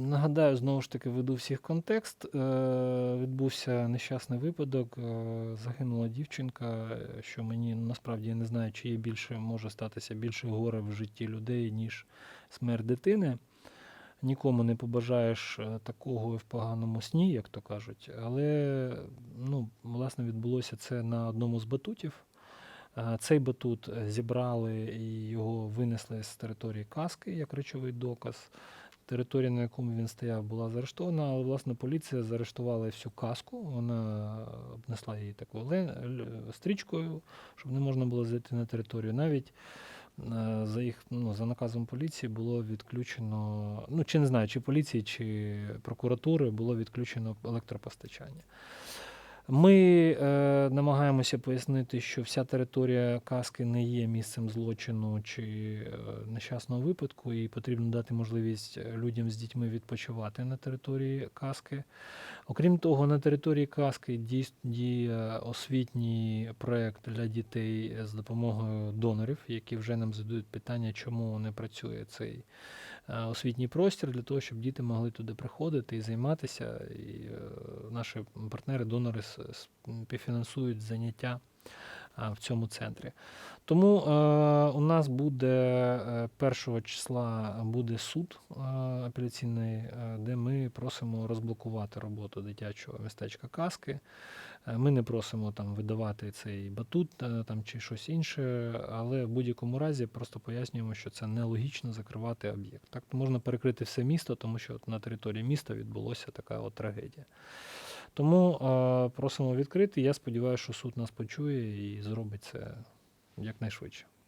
Нагадаю, знову ж таки, веду всіх контекст. Е, Відбувся нещасний випадок. е, Загинула дівчинка, що мені насправді я не знаю, чи є більше може статися більше горе в житті людей, ніж смерть дитини. Нікому не побажаєш е, такого в поганому сні, як то кажуть. Але ну, власне відбулося це на одному з батутів. Цей батут зібрали і його винесли з території каски як речовий доказ. Територія, на якому він стояв, була заарештована, але власне поліція заарештувала всю каску. Вона обнесла її такою стрічкою, щоб не можна було зайти на територію. Навіть е, за їх ну, за наказом поліції було відключено. Ну чи не знаю, чи поліції, чи прокуратури було відключено електропостачання. Ми е, намагаємося пояснити, що вся територія каски не є місцем злочину чи е, нещасного випадку, і потрібно дати можливість е, людям з дітьми відпочивати на території каски. Окрім того, на території каски діє освітній проєкт для дітей з допомогою донорів, які вже нам задають питання, чому не працює цей е, освітній простір для того, щоб діти могли туди приходити і займатися. І е, наші партнери-донори співфінансують заняття е, в цьому центрі. Тому е, у нас буде е, 1 числа буде суд е, апеляційний, е, де ми просимо розблокувати роботу дитячого містечка Каски. Е, Ми не просимо там видавати цей батут е, там, чи щось інше, але в будь-якому разі просто пояснюємо, що це нелогічно закривати об'єкт. Так можна перекрити все місто, тому що на території міста відбулося така от трагедія. Тому е, просимо відкрити. Я сподіваюся, що суд нас почує і зробить це якнайшвидше.